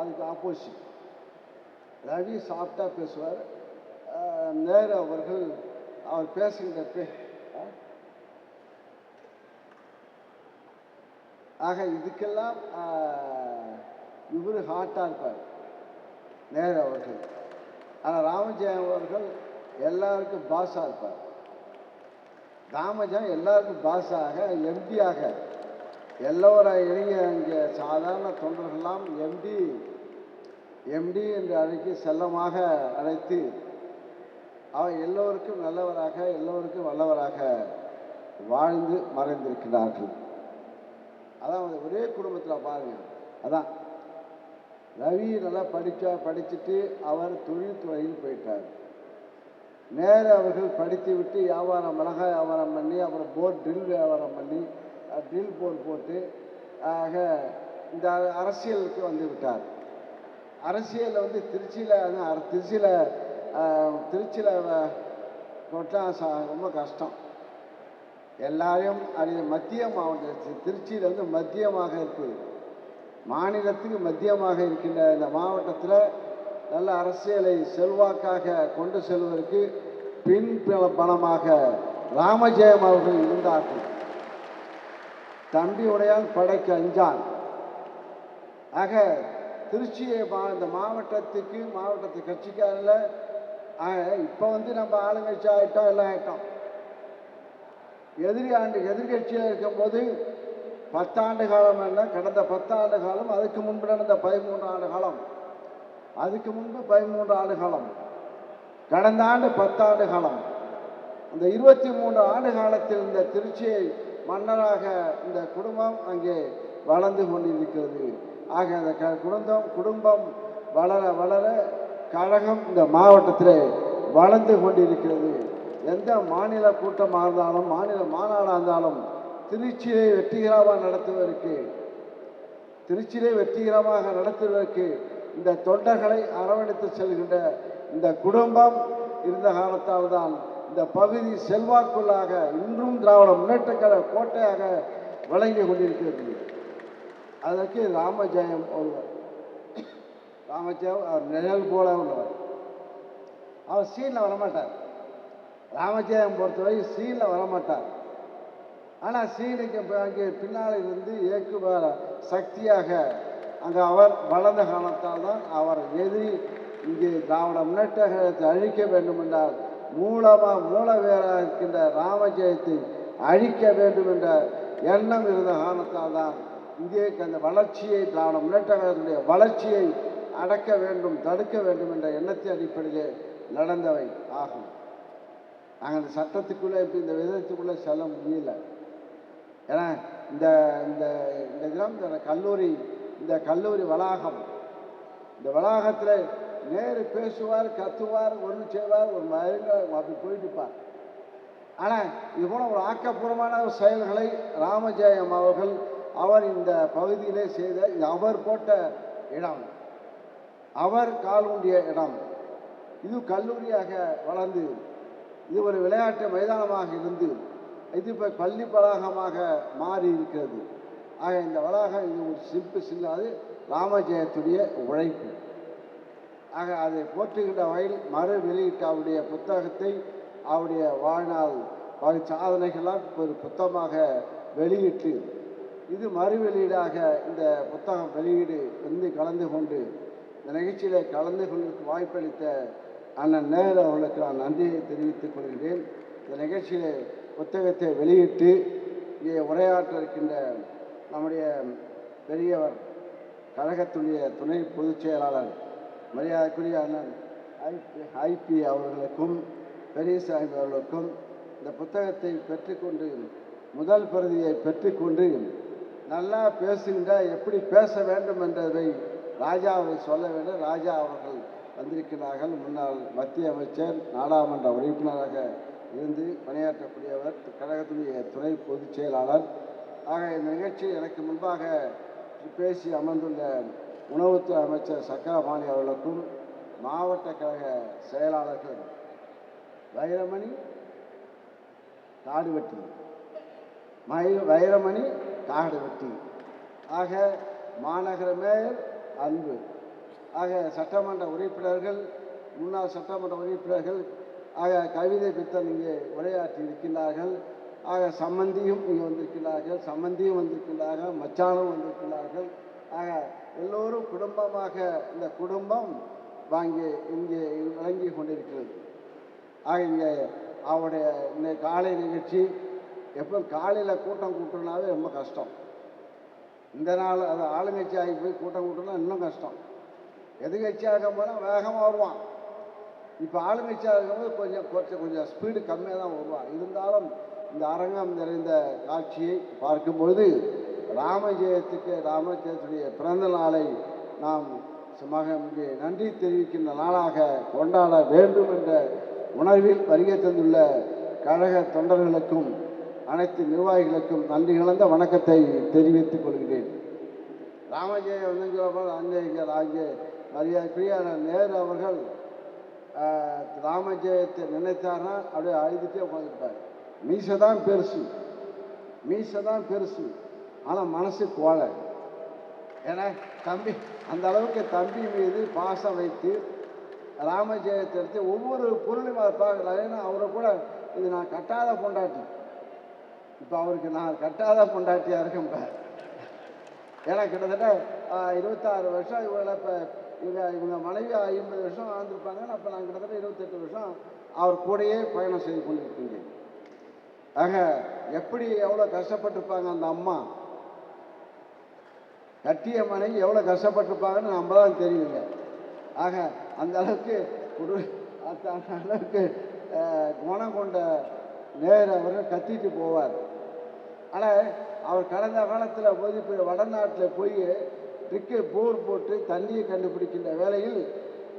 அதுக்கு ஆப்போசிட் ரவி சாஃப்டாக பேசுவார். நேரு அவர்கள் அவர் பேசுகின்ற பே ஆக இதுக்கெல்லாம் இவர் ஹாட்டாக இருப்பார். நேரு அவர்கள். ஆனால் ராமஜெயம் அவர்கள் எல்லாருக்கும் பாஸாக இருப்பார். ராமஜெயம் எல்லாருக்கும் பாஸாக எம்பியாக எல்லோரும் இளைய இங்கே சாதாரண தொண்டர்களெல்லாம் எம்டி எம்டி என்று அழைக்கி செல்லமாக அழைத்து அவர் எல்லோருக்கும் நல்லவராக எல்லோருக்கும் வல்லவராக வாழ்ந்து மறைந்திருக்கிறார்கள். அதான் ஒரே குடும்பத்தில் பாருங்கள் அதான் ரவி நல்லா படித்தா படிச்சுட்டு அவர் தொழில்துறையில் போயிட்டார். நேர அவர்கள் படித்து விட்டு வியாபாரம் மிளகாய் வியாபாரம் பண்ணி அப்புறம் போர் ட்ரில் வியாபாரம் பண்ணி ட்ரில் போர் போட்டு ஆக இந்த அரசியலுக்கு வந்து விட்டார். அரசியலில் வந்து திருச்சியில் திருச்சியில் திருச்சியில் தொட்டால் ரொம்ப கஷ்டம். எல்லாரையும் அது மத்திய மாவட்டம் திருச்சியில் வந்து மத்தியமாக இருக்குது மாநிலத்துக்கு மத்தியமாக இருக்கின்ற இந்த மாவட்டத்தில் நல்ல அரசியலை செல்வாக்காக கொண்டு செல்வதற்கு பின் பலமாக ராமஜெயம் அவர்கள் இருந்தார்கள். தம்பி உடையான் படைக்கு அஞ்சான். ஆக திருச்சியை மா இந்த மாவட்டத்துக்கு மாவட்டத்து கட்சிக்காரில் ஆக இப்போ வந்து நம்ம ஆளுங்கட்சி ஆகிட்டோம் எல்லாம் ஆகிட்டோம் எதிரி ஆண்டு எதிர்கட்சியில் இருக்கும்போது பத்தாண்டு காலம் என்ன கடந்த பத்தாண்டு காலம் அதுக்கு முன்பு நடந்த பதிமூன்று ஆண்டு காலம். அதுக்கு முன்பு பதிமூன்று ஆண்டு காலம். கடந்த ஆண்டு பத்தாண்டு காலம். அந்த இருபத்தி மூன்று ஆண்டு காலத்தில் இந்த திருச்சியை மன்னராக இந்த குடும்பம் அங்கே வளர்ந்து கொண்டிருக்கிறது. ஆக அந்த க குடும்பம் குடும்பம் வளர வளர கழகம் இந்த மாவட்டத்தில் வளர்ந்து கொண்டிருக்கிறது. எந்த மாநில கூட்டமாக இருந்தாலும் மாநில மாநாடாக இருந்தாலும் திருச்சியை வெற்றிகரமாக நடத்துவதற்கு திருச்சியிலே வெற்றிகரமாக நடத்துவதற்கு இந்த தொண்டர்களை அரவணைத்து செல்கின்ற இந்த குடும்பம் இருந்த காலத்தால் தான் இந்த பகுதி செல்வாக்குள்ளாக இன்றும் திராவிட முன்னேற்றக்கழக கோட்டையாக விளங்கி கொண்டிருக்கிறது. அதற்கு ராமஜெயம் ஒருவர். ராமஜெயம் அவர் நிழல் போல உள்ளவர். அவர் சீனில் வரமாட்டார். ராமஜெயம் பொறுத்தவரை சீனில் வரமாட்டார். ஆனால் சீனுக்கு அங்கே பின்னால் இருந்து இயக்குபவர் சக்தியாக அங்கே அவர் வளர்ந்த காலத்தால் தான் அவர் எதிரி இங்கே திராவிட முன்னேற்ற கழகத்தை அழிக்க வேண்டும் என்றால் மூலமாக மூலவேராக இருக்கின்ற ராமஜெயத்தை அழிக்க வேண்டும் என்ற எண்ணம் இருந்த காரணத்தால் தான் இங்கே அந்த வளர்ச்சியை திராவிட முன்னேற்ற கழகத்தினுடைய வளர்ச்சியை அடக்க வேண்டும் தடுக்க வேண்டும் என்ற எண்ணத்தின் அடிப்படையிலே நடந்தவை ஆகும். நாங்கள் அந்த சட்டத்துக்குள்ளே இப்போ இந்த விதத்துக்குள்ளே செல்ல முடியல. ஏன்னா இந்த இந்த இந்த தினம் இந்த கல்லூரி இந்த கல்லூரி வளாகம் இந்த வளாகத்தில் நேரு பேசுவார் கத்துவார் ஒன்று செய்வார் ஒரு மருங்க அப்படி போயிட்டு இருப்பார். ஆனால் இது போல ஒரு ஆக்கப்பூர்வமான செயல்களை ராமஜெயம் அவர்கள் அவர் இந்த பகுதியிலே செய்த இது அவர் போட்ட இடம். அவர் காலூண்டிய இடம். இது கல்லூரியாக வளர்ந்து இது ஒரு விளையாட்டு மைதானமாக இருந்து இது இப்போ பள்ளி வளாகமாக மாறி இருக்கிறது. ஆக இந்த வளாகம் இது ஒரு சிம்பு சில்லாது ராமஜெயத்துடைய உழைப்பு. ஆக அதை போற்றுகின்ற வகையில் மறு வெளியிட்ட அவருடைய புத்தகத்தை அவருடைய வாழ்நாள் பல சாதனைகளாம் ஒரு புத்தகமாக வெளியிட்டு இது மறு வெளியீடாக இந்த புத்தகம் வெளியீடு வந்து கலந்து கொண்டு இந்த நிகழ்ச்சியில் கலந்து கொள்வதற்கு வாய்ப்பளித்த அண்ணன் நேரு அவர்களுக்கு நான் நன்றியை தெரிவித்துக் கொள்கிறேன். இந்த நிகழ்ச்சியில் புத்தகத்தை வெளியிட்டு இங்கே உரையாற்ற இருக்கின்ற நம்முடைய பெரியவர் கழகத்துடைய துணை பொதுச் செயலாளர் மரியாதைக்குரிய அண்ணன் ஐபி ஐபி அவர்களுக்கும் பெரியசாமி அவர்களுக்கும் இந்த புத்தகத்தை பெற்றுக்கொண்டு முதல் பிரதியை பெற்றுக்கொண்டு நல்லா பேசுகின்ற எப்படி பேச வேண்டும் என்றதை ராஜாவை சொல்ல வேண்டும். ராஜா அவர்கள் வந்திருக்கிறார்கள். முன்னாள் மத்திய அமைச்சர் நாடாளுமன்ற உறுப்பினராக இருந்து பணியாற்றக்கூடியவர் கழகத்தினுடைய துணை பொதுச் செயலாளர். ஆக இந்த நிகழ்ச்சியில் எனக்கு முன்பாக பேசி அமர்ந்துள்ள உணவுத்துறை அமைச்சர் சக்கரபாணி அவர்களுக்கும் மாவட்ட கழக செயலாளர்கள் வைரமணி காடுவெட்டி மயில் வைரமணி காடுவெட்டி ஆக மாநகர மேயர் அன்பு. ஆக சட்டமன்ற உறுப்பினர்கள் முன்னாள் சட்டமன்ற உறுப்பினர்கள் ஆக கவிதை பித்தன் இங்கே உரையாற்றி இருக்கின்றார்கள். ஆக சம்மந்தியும் இங்கே வந்திருக்கிறார்கள் சம்மந்தியும் வந்திருக்கின்றார்கள் மச்சானும் வந்திருக்கிறார்கள் ஆக எல்லோரும் குடும்பமாக இந்த குடும்பம் வாங்கி இங்கே விளங்கி கொண்டிருக்கிறது. ஆக இங்கே அவருடைய இந்த காலை நிகழ்ச்சி எப்போ காலையில் கூட்டம் கூட்டணுனாவே ரொம்ப கஷ்டம். இந்த நாள் அது ஆளுங்கட்சி ஆகி போய் கூட்டம் கூட்டணும்னா இன்னும் கஷ்டம். எதிர்கட்சியாக போனால் வேகமாக வருவான். இப்போ ஆளுங்கட்சியாக இருக்கும்போது கொஞ்சம் கொஞ்சம் கொஞ்சம் ஸ்பீடு கம்மியாக தான் வருவான். இருந்தாலும் இந்த அரங்கம் நிறைந்த காட்சியை பார்க்கும்பொழுது ராமஜெயத்துக்கு ராமஜெயத்துடைய பிறந்த நாளை நாம் மக இங்கே நன்றி தெரிவிக்கின்ற நாளாக கொண்டாட வேண்டும் என்ற உணர்வில் வருகை தந்துள்ள கழக தொண்டர்களுக்கும் அனைத்து நிர்வாகிகளுக்கும் நன்றி கலந்த வணக்கத்தை தெரிவித்துக் கொள்கிறேன். ராமஜெய வந்து அங்கே அங்கே மரியாதைக்குரிய நேரு அவர்கள் ராமஜெயத்தை நினைத்தார்னா அப்படியே அழுதுட்டே உட்காந்துருப்பார் மீசை தான் பெருசு. மீசை தான் பெருசு. ஆனால் மனசு கோழை ஏன்னா தம்பி அந்த அளவுக்கு தம்பி மீது பாசம் வைத்து ராமஜெயத்தை எடுத்து ஒவ்வொரு பொருளையும் அவர் பார்க்குறாரு. ஏன்னா அவரை கூட இது நான் கட்டாத பொண்டாட்டி. இப்போ அவருக்கு நான் கட்டாத பொண்டாட்டியாக இருக்கேன் இப்போ ஏன்னா கிட்டத்தட்ட இருபத்தாறு வருஷம் இவங்களை இப்போ இவங்க இவங்க மனைவி ஐம்பது வருஷம் வாழ்ந்துருப்பாங்க. அப்போ நான் கிட்டத்தட்ட இருபத்தெட்டு வருஷம் அவர் கூடயே பயணம் செய்து கொண்டிருக்கின்றேன். ஆக எப்படி எவ்வளோ கஷ்டப்பட்டிருப்பாங்க அந்த அம்மா? கட்டிய மனைவி எவ்வளோ கஷ்டப்பட்டிருப்பாங்கன்னு நம்ம தான் தெரியுங்க. ஆக அந்த அளவுக்கு ஒரு அந்த அளவுக்கு குணம் கொண்ட நேர் அவர் கத்திட்டு போவார். ஆனால் அவர் கடந்த காலத்தில் போய் இப்போ வடநாட்டில் போய் ட்ரிக்கு போர் போட்டு தண்ணியை கண்டுபிடிக்கின்ற வேலையில்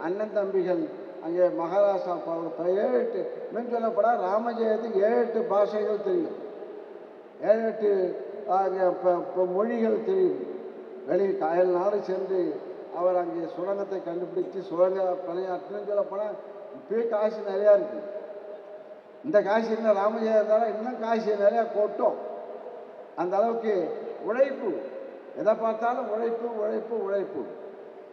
அண்ணன் தம்பிகள் அங்கே மகாராஷ்டிரா ப- ஏழு எட்டு இன்னும் சொல்லப்படா ராமஜெயத்துக்கு ஏழு எட்டு பாஷைகள் தெரியும். ஏழு எட்டு அங்கே இப்போ இப்போ மொழிகள் தெரியும். வெளி அயல் நாடு சென்று அவர் அங்கே சுரங்கத்தை கண்டுபிடிச்சு சுரங்க பணியாற்றுன்னு சொல்லப்போனால் இப்பயே காசு நிறையா இருக்குது இந்த காசு இன்னும் ராமஜெயம் இருந்தாலும் இன்னும் காசு நிறையா கொட்டும். அந்த அளவுக்கு உழைப்பு. எதை பார்த்தாலும் உழைப்பு உழைப்பு உழைப்பு.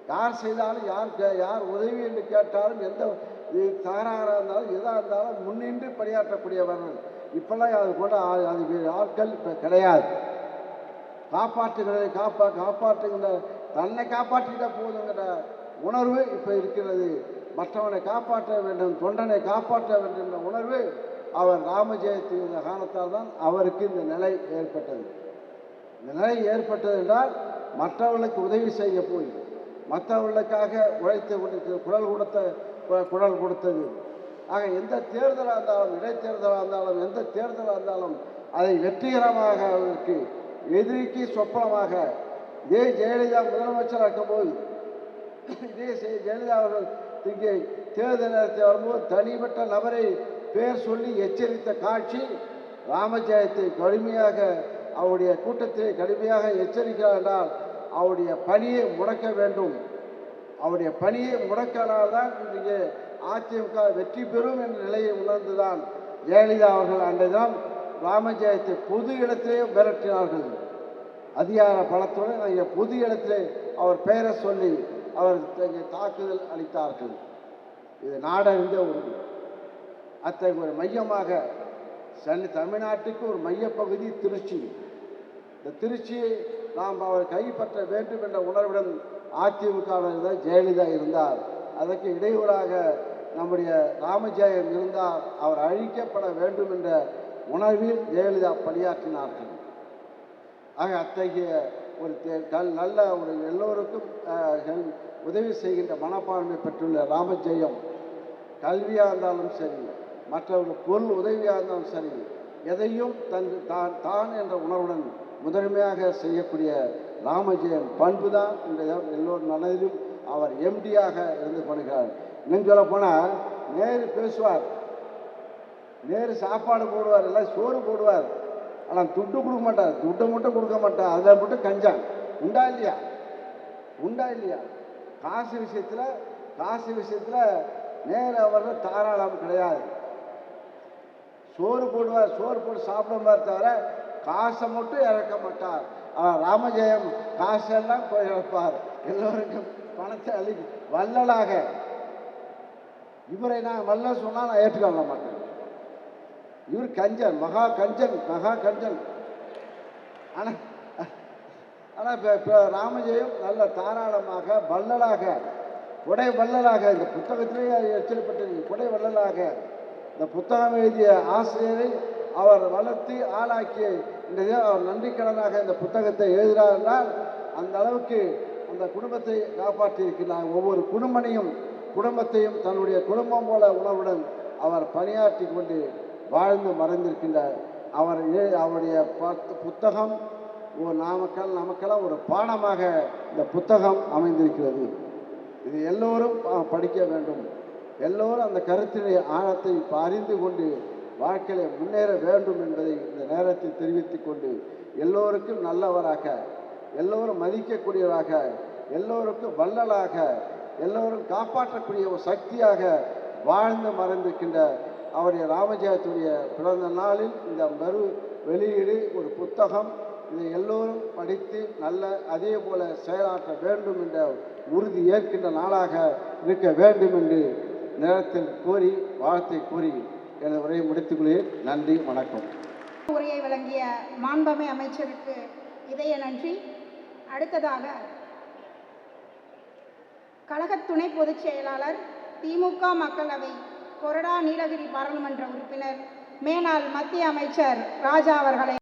யார் செய்தாலும் யார் கே- யார் உதவி என்று கேட்டாலும் எந்த இது தகராறாக இருந்தாலும் எதாக இருந்தாலும் முன்னின்று பணியாற்றக்கூடியவர்கள். இப்பெல்லாம் அது கூட ஆ- அது ஆட்கள் இப்போ கிடையாது. காப்பாற்றுகிறதை காப்பா காப்பாற்றுகின்ற தன்னை காப்பாற்றிட போதுங்கிற உணர்வு இப்போ இருக்கிறது. மற்றவனை காப்பாற்ற வேண்டும் தொண்டனை காப்பாற்ற வேண்டும் என்ற உணர்வு அவர் ராமஜெயத்தின் இந்த காரணத்தால் தான் அவருக்கு இந்த நிலை ஏற்பட்டது. இந்த நிலை ஏற்பட்டது என்றால் மற்றவர்களுக்கு உதவி செய்ய போய் மற்றவர்களுக்காக உழைத்து கொண்டிருக்கிற குரல் கொடுத்த கு- குரல் கொடுத்தது. ஆக எந்த தேர்தலாக இருந்தாலும் இடைத்தேர்தலாக இருந்தாலும் எந்த தேர்தலாக இருந்தாலும் அதை வெற்றிகரமாக அவருக்கு எதிரிக்கு சொப்பனமாக. இதே ஜெயலலிதா முதலமைச்சராக இருக்கும்போது இதே ஜெயலலிதா அவர்கள் இங்கே தேர்தல் நேரத்தில் வரும்போது தனிப்பட்ட நபரை பேர் சொல்லி எச்சரித்த காட்சி ராமஜெயத்தை கடுமையாக அவருடைய கூட்டத்தை கடுமையாக எச்சரிக்கிறார் என்றால் அவருடைய பணியை முடக்க வேண்டும். அவருடைய பணியை முடக்கினால்தான் இன்றைக்கு அதிமுக வெற்றி பெறும் என்ற நிலையை உணர்ந்துதான் ஜெயலலிதா அவர்கள் அன்றைய தினம் ராமஜெயத்தை பொது இடத்திலே மிரட்டினார்கள். அதிகார பலத்துடன் அங்கே பொது இடத்திலே அவர் பெயரை சொல்லி அவர் தாக்குதல் அளித்தார்கள். இது நாடறிந்த ஒரு அத்தகைய ஒரு மையமாக சென்னை தமிழ்நாட்டுக்கு ஒரு மையப்பகுதி திருச்சி. இந்த திருச்சியை நாம் அவர் கைப்பற்ற வேண்டும் என்ற உணர்வுடன் அதிமுகவினர் தான் ஜெயலலிதா இருந்தார். அதற்கு இடையூறாக நம்முடைய ராமஜெயம் இருந்தால் அவர் அழிக்கப்பட வேண்டும் என்ற உணர்வில் ஜெயலலிதா பணியாற்றினார்கள். ஆக அத்தகைய ஒரு தே- கல் நல்ல ஒரு எல்லோருக்கும் உதவி செய்கின்ற மனப்பான்மை பெற்றுள்ள ராமஜெயம். கல்வியாக இருந்தாலும் சரி மற்றவர்கள் பொருள் உதவியாக இருந்தாலும் சரி எதையும் தன் தான் தான் என்ற உணர்வுடன் முதன்மையாக செய்யக்கூடிய ராமஜெயம் பண்பு தான் இந்த எல்லோரும் மனதிலும் அவர் எம்டியாக இருந்து பண்ணுகிறார் இன்னும் சொல்ல போனால் நேரு பேசுவார். நேரு சாப்பாடு போடுவார் எல்லாம் சோறு போடுவார். ஆனால் துட்டு கொடுக்க மாட்டார் துட்டை மட்டும் கொடுக்க மாட்டார் அதை மட்டும் கஞ்சான் உண்டா இல்லையா? உண்டா இல்லையா? காசு விஷயத்தில் காசு விஷயத்தில் நேராக வர்ற தாராளம் கிடையாது. சோறு போடுவார் சோறு போட்டு சாப்பிடுவார் தவிர காசை மட்டும் இறக்க மாட்டார். ஆனால் ராமஜெயம் காசெல்லாம் போய் இழப்பார் எல்லோருக்கும் பணத்தை அழி வள்ளலாக. இவரை நான் வல்ல சொன்னால் நான் ஏற்றுக்கொள்ள மாட்டேன். இவர் கஞ்சன் மகா கஞ்சன் மகா கஞ்சன். ஆனால் ஆனால் இப்போ இப்போ ராமஜெயம் நல்ல தாராளமாக வள்ளலாக கொடை வள்ளலாக இந்த புத்தகத்திலேயே எச்சரிப்பட்டது கொடை வள்ளலாக. இந்த புத்தகம் எழுதிய ஆசிரியரை அவர் வளர்த்து ஆளாக்கி இன்றைய அவர் நன்றிக்கடனாக இந்த புத்தகத்தை எழுதுகிறார் என்றால் அந்த அளவுக்கு அந்த குடும்பத்தை காப்பாற்றி இருக்கிறார் ஒவ்வொரு குடும்பனையும் குடும்பத்தையும் தன்னுடைய குடும்பம் போல உணர்வுடன் அவர் பணியாற்றி கொண்டு வாழ்ந்து மறைந்திருக்கின்றார். அவர் அவருடைய புத்தகம் ஒரு நாமக்கல் நமக்கெல்லாம் ஒரு பாடமாக இந்த புத்தகம் அமைந்திருக்கிறது. இது எல்லோரும் படிக்க வேண்டும். எல்லோரும் அந்த கருத்தினுடைய ஆழத்தை அறிந்து கொண்டு வாழ்க்கையில முன்னேற வேண்டும் என்பதை இந்த நேரத்தில் தெரிவித்து கொண்டு எல்லோருக்கும் நல்லவராக எல்லோரும் மதிக்கக்கூடியவராக எல்லோருக்கும் வள்ளலாக எல்லோரும் காப்பாற்றக்கூடிய ஒரு சக்தியாக வாழ்ந்து மறைந்திருக்கின்ற அவருடைய ராமஜெயத்துடைய பிறந்த நாளில் இந்த மறு வெளியீடு ஒரு புத்தகம் இதை எல்லோரும் படித்து நல்ல அதே போல செயலாற்ற வேண்டும் என்ற உறுதி ஏற்கின்ற நாளாக இருக்க வேண்டும் என்று நேரத்தில் கூறி வாழ்த்தை கூறி எனது உரையை முடித்துக்கொள்கிறேன். நன்றி வணக்கம். உரையை வழங்கிய மாண்பமை அமைச்சருக்கு இதய நன்றி. அடுத்ததாக கழக துணை பொதுச் செயலாளர் திமுக மக்களவை கொரடா நீலகிரி பாராளுமன்ற உறுப்பினர் மேனாள் மத்திய அமைச்சர் ராஜா அவர்களை